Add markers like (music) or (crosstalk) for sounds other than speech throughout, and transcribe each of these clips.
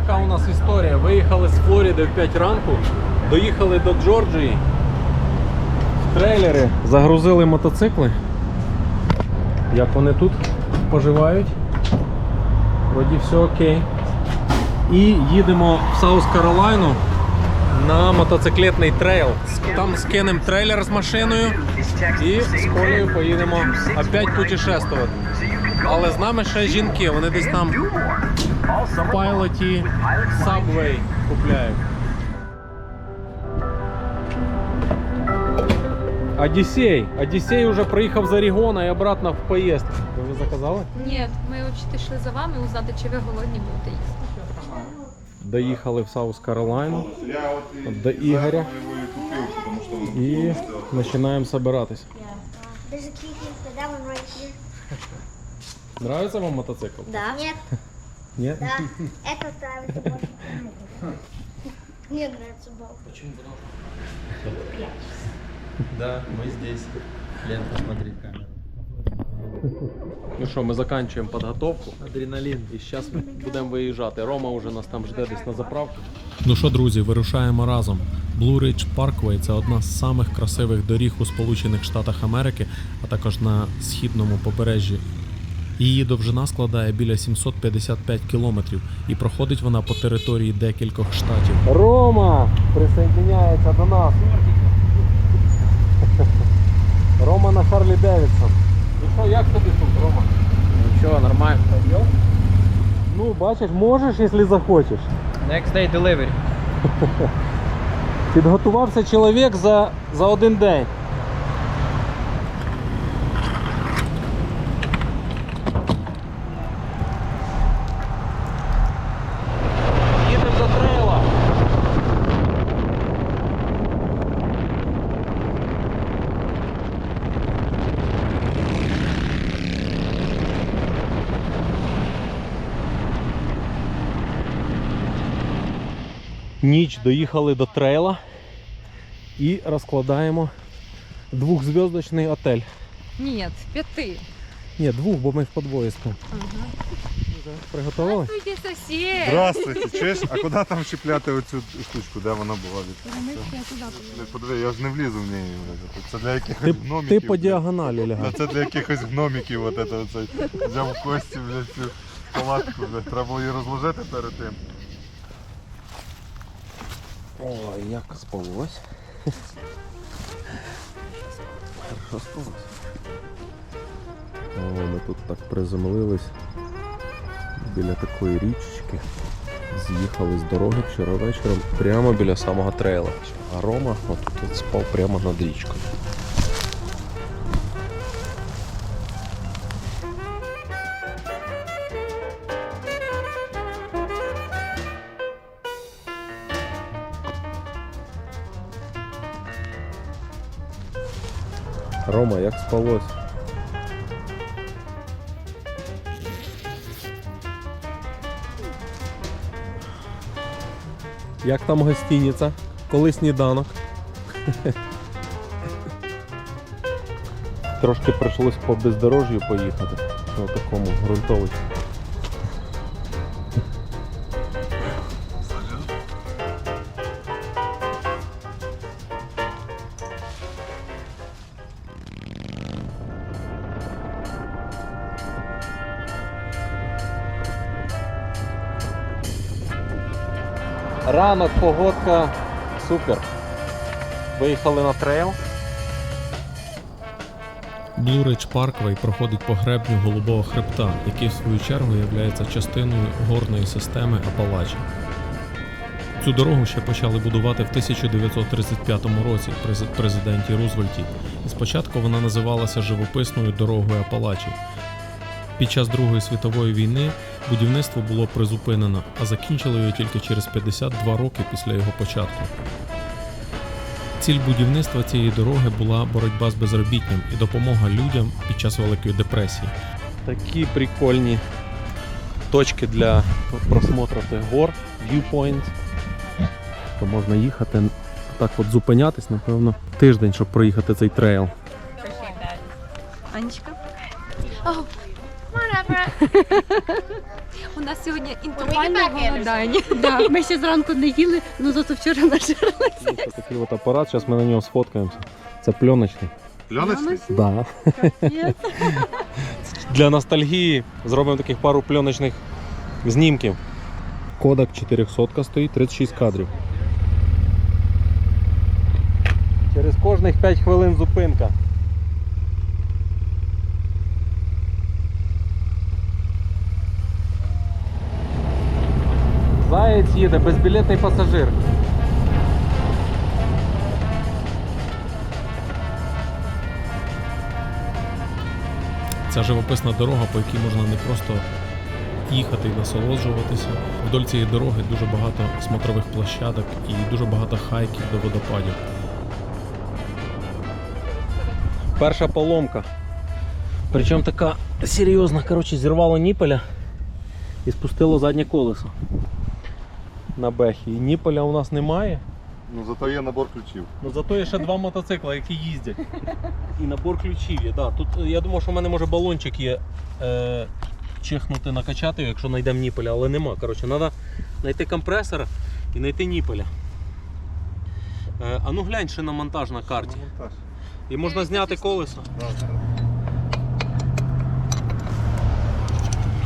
така у нас історія. Виїхали з Флориди в 5 ранку, доїхали до Джорджії. Трейлери загрузили мотоцикли. Як вони тут поживають? Вроді все окей. І їдемо в Саус Каролайну на мотоциклетний трейл. Там скинемо трейлер з машиною і з Колею поїдемо опять путешествувати. Але з нами ще жінки, вони десь там в пайлоті Subway купляють. Одіссей. Одіссей уже приїхав з Орігона і обратно в поїздку. Ви вже заказали? Ні, ми от йшли за вами узнати, чи ви голодні будете їсти. Доїхали в Саус Каролайну до Ігоря і починаємо збиратися. There's a key here for that one right here. Нравится вам мотоцикл? Да. Нет, Ні? да. (laughs) Это нравится больше. Мне нравится Бог. Да, мы здесь. Лен, посмотри в камеру. Ну що, ми закінчуємо підготовку. Адреналин. І зараз будемо виїжджати. Рома вже нас там жде десь на заправку. Ну що, друзі, вирушаємо разом. Blue Ridge Parkway – це одна з самих красивих доріг у Сполучених Штатах Америки, а також на східному побережжі. Її довжина складає біля 755 кілометрів і проходить вона по території декількох штатів. Рома присоединяється до нас. Рома на Харлі Девідсон. Ну що, як тобі тут, Рома? Ничего, нормально. Ну, бачиш, можеш, якщо захочеш. Next day delivery. (laughs) Підготувався чоловік за, за один день. Ніч доїхали до трейла і розкладаємо двохзв'язочний отель. Ні, п'яти. Ні, двох, бо ми в подвоє спимо. Ага. Приготували? Здравствуйте, сусід. Здравствуйте, чуєш? А куди там чіпляти оцю штучку, де вона була від? Подиви, я ж не влізу в неї. Це для якихось Ти, гномиків. ти по діагоналі Та. Це для якихось гномиків, от оце, взяв в кості, блядь, цю палатку, блядь. Треба було її розложити перед тим. Ой, як спалось. Хорошо спалось. О, ми тут так приземлились біля такої річечки. З'їхали з дороги вчора вечором прямо біля самого трейла. А Рома от спав прямо над річкою. Рома, як спалось? Як там гостиниця? Коли сніданок? (laughs) Трошки прийшлось по бездорожжю поїхати. На такому ґрунтовищі. Ранок, погодка, супер. Виїхали на трейл. Blue Ridge Parkway проходить по гребню Голубого хребта, який в свою чергу є частиною горної системи Апалачі. Цю дорогу ще почали будувати в 1935 році при президенті Рузвельті, і спочатку вона називалася живописною дорогою Апалачі. Під час Другої світової війни будівництво було призупинено, а закінчили його тільки через 52 роки після його початку. Ціль будівництва цієї дороги була боротьба з безробіттям і допомога людям під час Великої депресії. Такі прикольні точки для просмотру цих гор, viewpoint. То можна їхати так от зупинятись, напевно, тиждень, щоб проїхати цей трейл. Анечка. У нас сьогодні інтервальне голодання. Да, ми ще зранку не їли, ну зато вчора нажили. Ось такий от апарат, зараз ми на нього сфоткаємося. Це пленочний. Пленочний? Да. Для ностальгії зробимо таких пару пленочних знімків. Кодек 400 стоїть 36 кадрів. Через кожних 5 хвилин зупинка. Їде, безбілетний пасажир. Ця живописна дорога, по якій можна не просто їхати і насолоджуватися. Вдоль цієї дороги дуже багато смотрових площадок і дуже багато хайків до водопадів. Перша поломка. Причому така серйозна, коротше, зірвало ніпеля і спустило заднє колесо на бехі. І ніпеля у нас немає. Ну зато є набор ключів. Ну зато є ще два мотоцикла, які їздять. І набор ключів є. Да. Тут е, я думав, що в мене може балончик є е, чихнути, накачати, якщо знайдемо ніпеля, але нема. Коротше, треба знайти компресора і знайти ніпеля. Е, а ну глянь ще на монтаж на карті. Монтаж. І можна зняти колесо.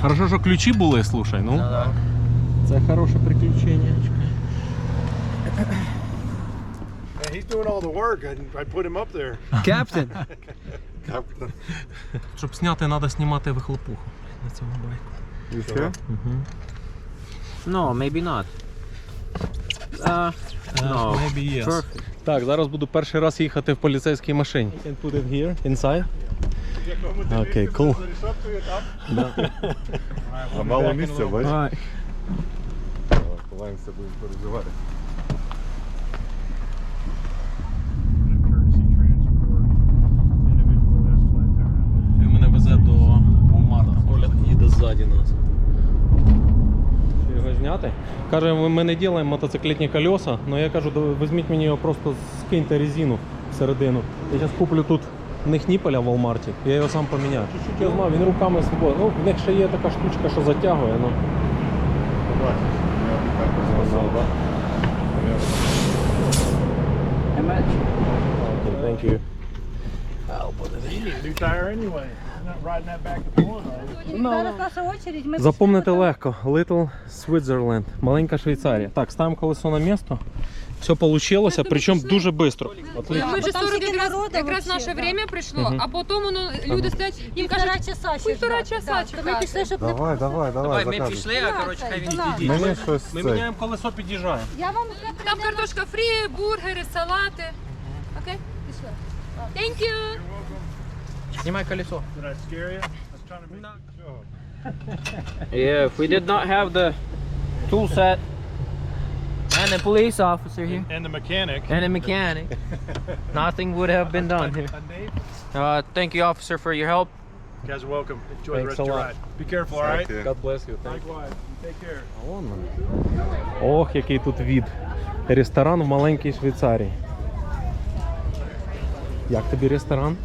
Хорошо, що ключі були, слушай. Ну, це хороше приключення. He's doing all the work. I, I put him up there. (laughs) Captain. Капітан. Щоб зняти, треба знімати вихлопуху на цьому байку. Все? Угу. No, maybe not. Uh, No. Maybe yes. Perfect. Так, зараз буду перший раз їхати в поліцейській машині. You can put it here, inside. Окей, cool. А мало місця, бачиш? Alright. Has flat tire. Він мене везе до Walmart. Оля їде ззаді нас. Його зняти? Каже, ми, не робимо мотоциклетні колеса, але я кажу, візьміть мені його просто скиньте резину всередину. Я зараз куплю тут в них ніпеля в Walmart, я його сам поміняю. Чуть-чуть я знаю, він руками свободно. Ну, в них ще є така штучка, що затягує. Ну. Я так розказав. Okay, thank you. I'll put it a new tire anyway. Зараз наша очередь. Ми Запомнити легко. Little Switzerland. Маленька Швейцарія. Так, ставимо колесо на місто. Все вийшло, причому дуже швидко. Отлично. Ми вже 40 стільки якраз, якраз наше время прийшло, а потім воно, люди стоять, їм кажуть, часа ще півтора часа Ми чекати. пішли, щоб Давай, давай, давай, ми заказуй. пішли, а коротше, хай він. Мені щось Ми міняємо колесо, під'їжджаємо. Я вам там картошка фрі, бургери, салати. Окей? Пішли. Thank you. Знімай колесо. If we did not have the tool set and the police officer here And the mechanic. and a mechanic, nothing would have been done here. Uh, Uh, thank you, officer, for your help. you guys are welcome. Enjoy Thanks the rest of your lot. ride. Be careful, all right? God bless you. Likewise. You take care. Ох, який тут від. Ресторан в маленькій Швейцарії. Як тобі ресторан?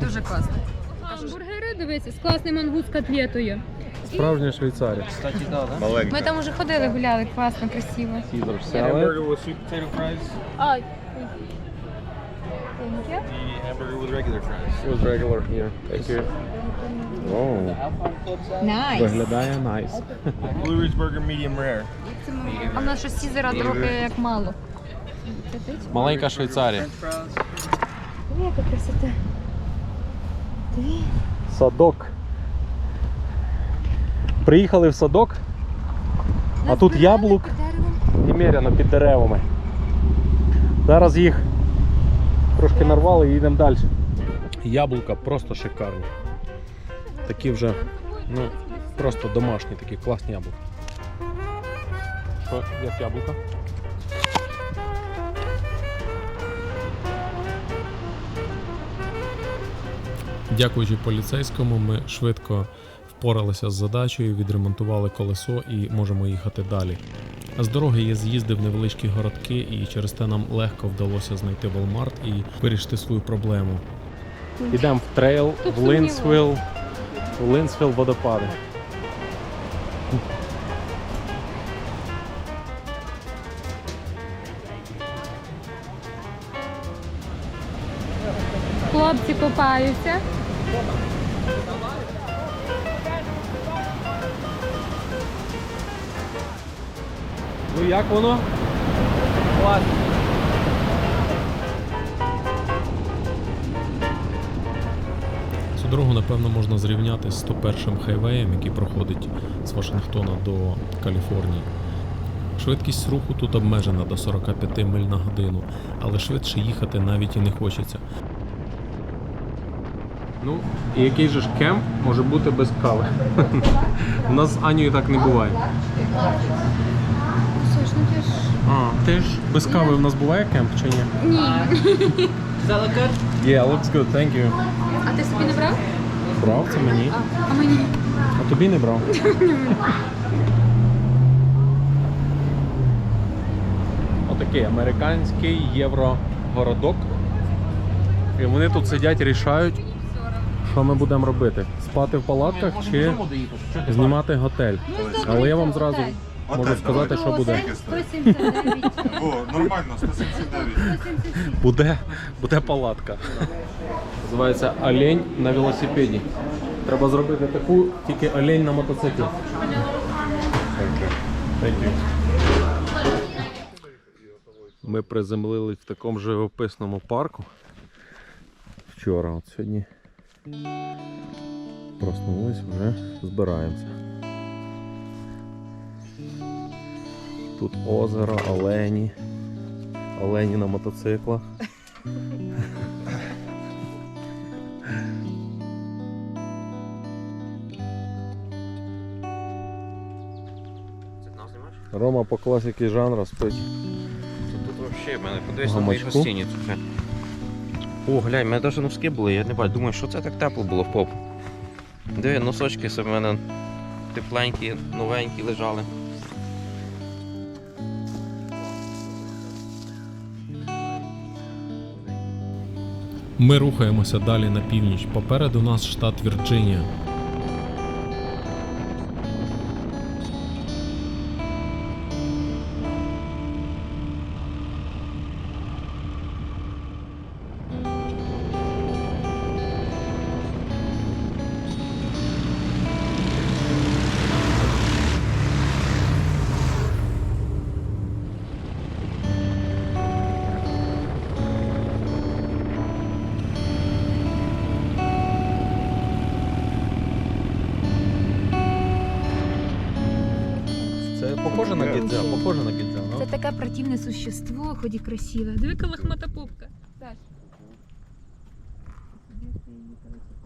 Дуже класно. Бургери, дивися, з класним ангус котлетою. Справжня Швейцарія. Кстати, да, да? Маленька. Ми там уже ходили, гуляли, класно, красиво. Caesar salad. with sweet potato fries. Ай. The hamburger with regular fries. It was regular here. Thank you. О, Найс. виглядає найс. (laughs) Blue Ridge Burger medium rare. А в нас що сізера трохи як мало. Це ти? Маленька Швейцарія. Яка красота. Садок. Приїхали в садок, а тут яблук немерено під деревами. Зараз їх трошки нарвали і їдемо далі. Яблука просто шикарні. Такі вже, ну, просто домашні, такі класні яблука. Що, як яблука? Дякуючи поліцейському, ми швидко впоралися з задачею, відремонтували колесо і можемо їхати далі. З дороги я з'їздив невеличкі городки, і через те нам легко вдалося знайти Волмарт і вирішити свою проблему. Ідемо в трейл, в линсвіл, в Лінсвіл водопади. Хлопці купаються. Ну як воно? Класно. Цю дорогу, напевно, можна зрівняти з 101-м хайвеєм, який проходить з Вашингтона до Каліфорнії. Швидкість руху тут обмежена до 45 миль на годину, але швидше їхати навіть і не хочеться. Ну, і який же ж кемп може бути без кави? (laughs) У нас з Анією так не буває. А, ти ж без кави у нас буває кемп чи ні? Ні. Does that look good? Yeah, looks good, thank you. А ти собі не брав? Брав це мені. А мені? А тобі не брав? (laughs) Отакий американський єврогородок. І вони тут сидять, рішають, що ми будемо робити. Спати в палатках чи знімати готель. Але я вам зразу можу сказати, що буде. 179. О, нормально, 179. Буде, буде палатка. Називається Олень на велосипеді. Треба зробити таку, тільки олень на мотоциклі. Ми приземлили в такому живописному парку. Вчора, от сьогодні. Проснулись, вже збираємося. Тут озеро, олені. Олені на мотоциклах. Рома по класіки жанра спить. Тут вообще, в мене подивись на мої гостиниці. О, глянь, в мене навіть носки були, я не бачу. Думаю, що це так тепло було в попу. Диви, носочки в мене тепленькі, новенькі лежали. Ми рухаємося далі на північ. Попереду нас штат Вірджинія. Похоже на кінця, похоже на кінця, Це таке противне существо, хоч і красиве. Диви, яка лохмата попка. Саш.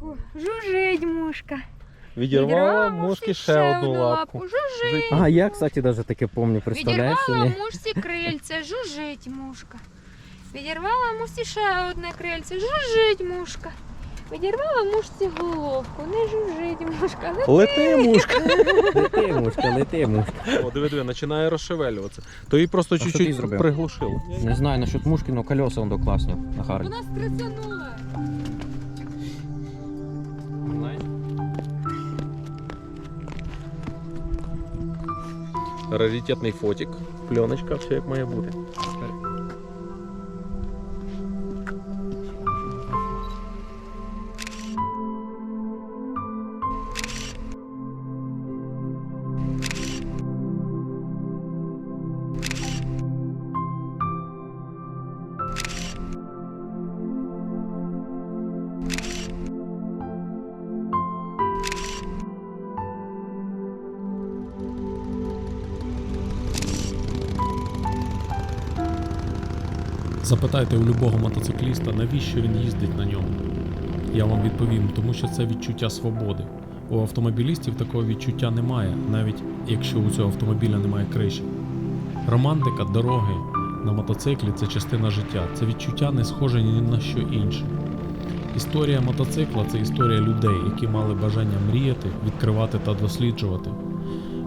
О, Жужить мушка. Відірвала мушки ще одну лапку. Жужить. А, я, кстати, даже таке помню, представляєш Відірвала мушці крильце, жужить мушка. Відірвала мушці ще одне крильце, жужить мушка. Відірвала мушці головку, не жужить мушка. Лети мушка. Лети, мушка, лети, мушка. О, диви, диви, починає розшевелюватися. То її просто що ти чуть-чуть зробив? приглушило. Не знаю, насчет мушки, но колеса он класні на Харлі. Вона стресанула. Раритетний фотик, пленочка, все як має бути. Запитайте у любого мотоцикліста, навіщо він їздить на ньому. Я вам відповім, тому що це відчуття свободи. У автомобілістів такого відчуття немає, навіть якщо у цього автомобіля немає криші. Романтика дороги на мотоциклі це частина життя. Це відчуття не схоже ні на що інше. Історія мотоцикла це історія людей, які мали бажання мріяти, відкривати та досліджувати.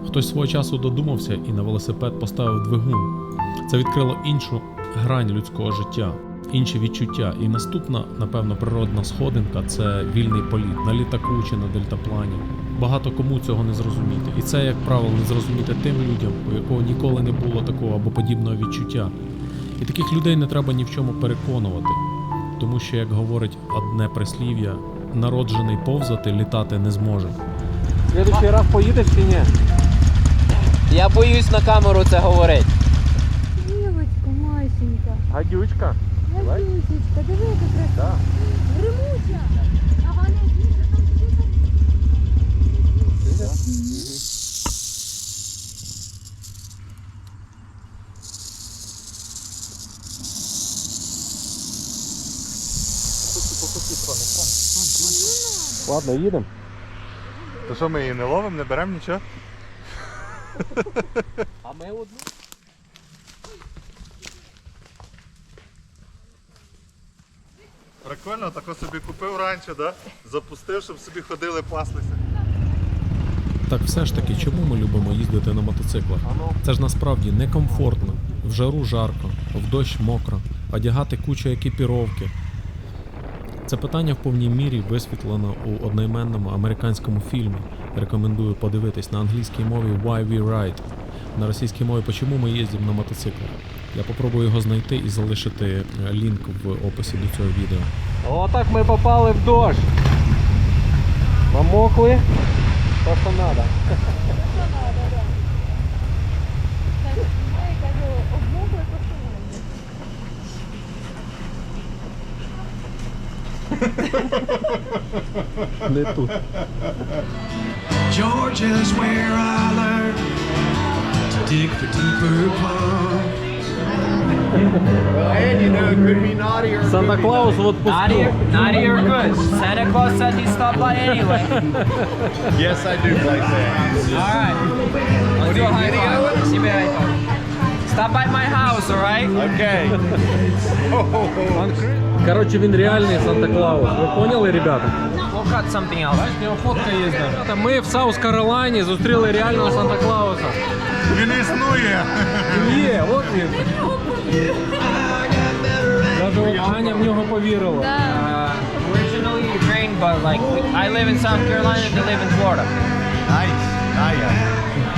Хтось свого часу додумався і на велосипед поставив двигун. Це відкрило іншу грань людського життя, інші відчуття. І наступна, напевно, природна сходинка це вільний політ на літаку чи на дельтаплані. Багато кому цього не зрозуміти. І це, як правило, не зрозуміти тим людям, у якого ніколи не було такого або подібного відчуття. І таких людей не треба ні в чому переконувати. тому що, як говорить одне прислів'я, народжений повзати літати не зможе. Следующий раз поїдеш чи ні? Я боюсь на камеру це говорити. Гадючка. Гадюсечка, диви, яка краса. Гримуча. А вона дійсно там Ладно, їдемо. То що ми її не ловимо, не беремо нічого? А ми одну. Прикольно, тако собі купив раніше, да? запустив, щоб собі ходили, паслися. Так все ж таки, чому ми любимо їздити на мотоциклах? Це ж насправді некомфортно. В жару жарко, в дощ мокро, одягати кучу екіпіровки. Це питання в повній мірі висвітлено у одноіменному американському фільмі. Рекомендую подивитись на англійській мові Why We Ride. На російській мові Почому ми їздимо на мотоциклах. Я попробую його знайти і залишити е, лінк в описі до цього відео. Отак ми попали в дощ. Намокли. То, що треба. Не тут. Georgia's where I learned to dig for deeper ponds. Санта Клаус в отпуску. Naughty or good? Santa Claus said he stopped by anyway. Yes, I do like that. All right. Let's do a high five. See me high five. Stop by my house, all right? Окей. Коротше, він реальний Санта Клаус. Ви поняли, ребята? We'll cut something else. У нього фотка є. Ребята, Ми в Саус Каролайні зустріли реального Санта Клауса. Він існує. Є, от він. Даже от Аня в нього повірила. Uh, originally Ukraine, but like I live in South Carolina, they live in Florida. Nice, nice.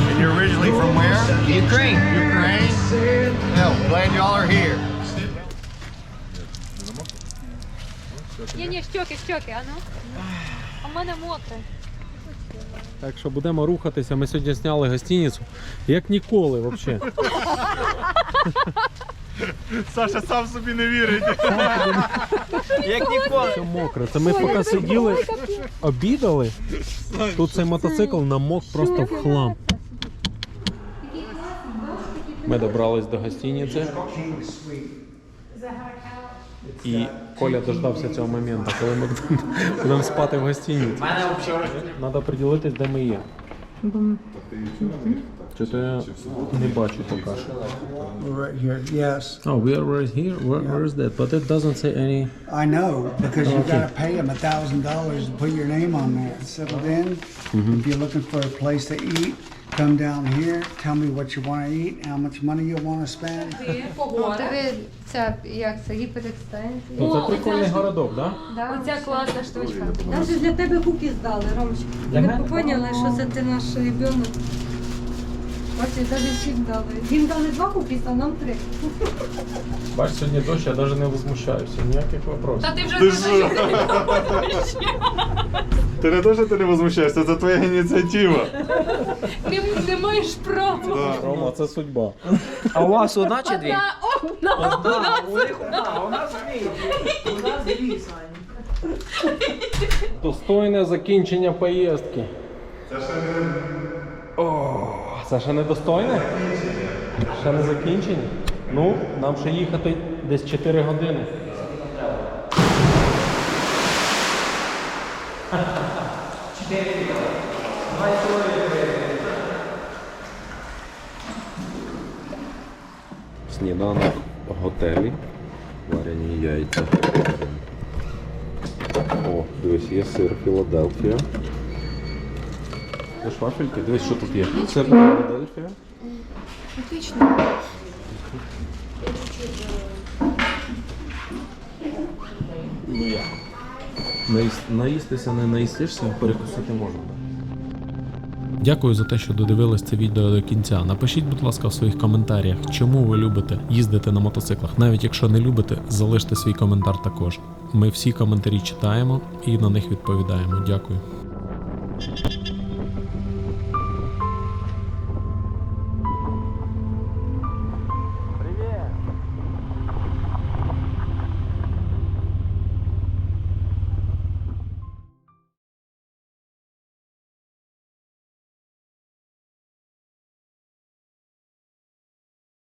And you're originally from where? Ukraine. Ukraine? Hell, glad y'all are here. Ні, ні, щоки, щоки, а ну. А в мене мокре. Так що будемо рухатися. Ми сьогодні зняли гостиницю. Як ніколи, взагалі. Саша сам собі не вірить. Як ніколи. Все мокре. Це ми поки сиділи, обідали. Тут цей мотоцикл намок просто в хлам. Ми добрались до гостиниці. І Коля дождався цього моменту, коли ми будемо спати в гостиниці. Треба приділитись, де ми є. Чи то я не бачу поки що. Right here, yes. Oh, we are right here? Where, where is that? But it doesn't say any... I know, because you gotta pay them a thousand dollars to put your name on there. Settle in. If you're looking for a place to eat, come down here, tell me what you want to eat, how much money you want to spend. Тобі ця, як це, гіперекстензія. Ну, це прикольний городок, да? Да? Оця класна штучка. Навіть для тебе куки здали, Ромочка. Ми поняли, що це ти наш ребенок. Бачите, навіть всім дали. Їм дали два кукіса, а нам три. Бач, сьогодні дощ, я навіть не возмущаюся, ніяких вопросів. Та ти вже Ти дуже Ти не то, що ти не возмущаєшся, це твоя ініціатива. ти не маєш права. Рома, це судьба. А у вас одна чи дві? Одна, одна. Достойне закінчення поїздки. Це ще не достойне? Ще не закінчення? Ну, нам ще їхати десь 4 години. Сніданок в готелі. Варені яйця. О, дивись, є сир Філадельфія. Це ж вафельки, дивись, що тут є. Сир Філадельфія. Отлично. Ну як? Наїс- Наїстися не наїстишся, перекусити можна. Дякую за те, що додивились це відео до кінця. Напишіть, будь ласка, в своїх коментарях, чому ви любите їздити на мотоциклах. Навіть якщо не любите, залиште свій коментар також. Ми всі коментарі читаємо і на них відповідаємо. Дякую.